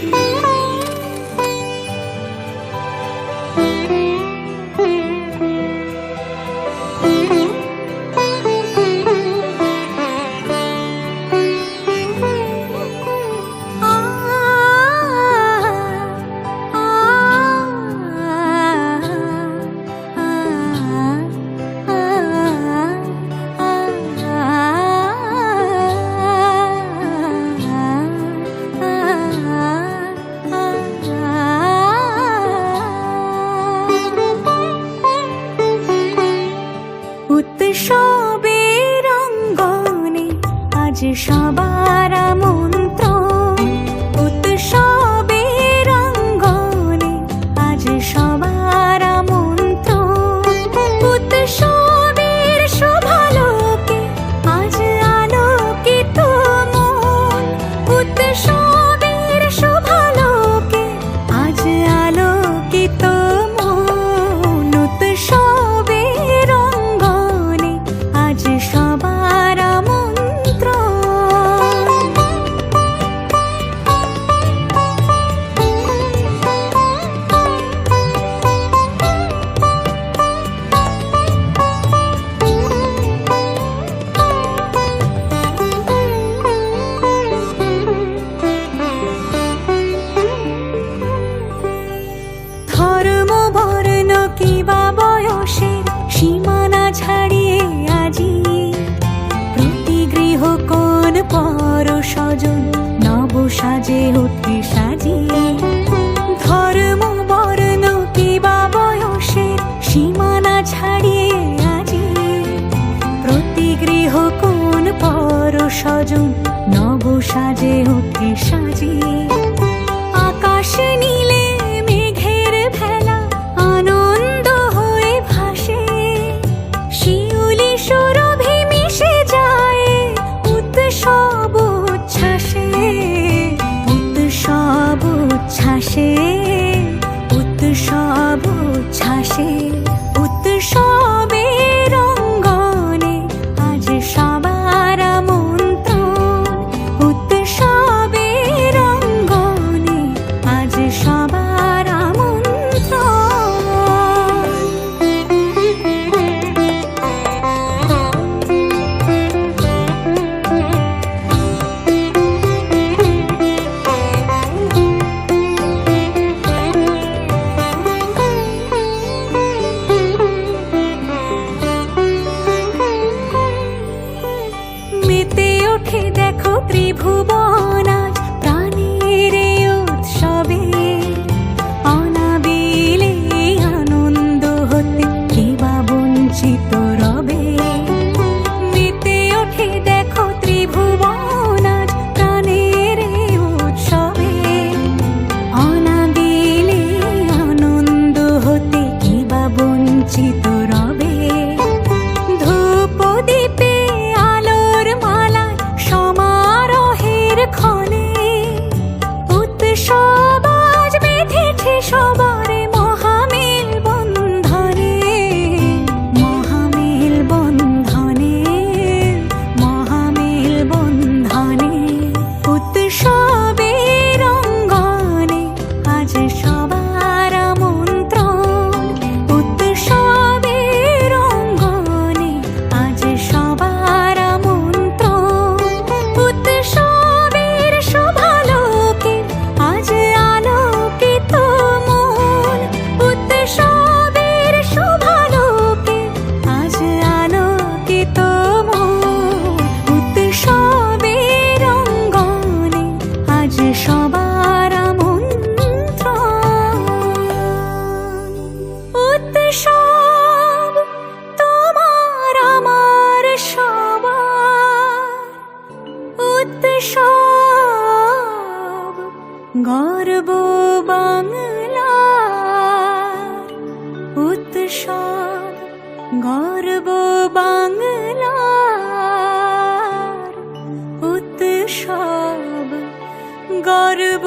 Thank. Sao স্বজন নব সাজে ওঠে সাজিয়ে। আকাশে নীলে গর্ব বাংলার উৎসব গর্ব বাংলার উৎসব গর্ব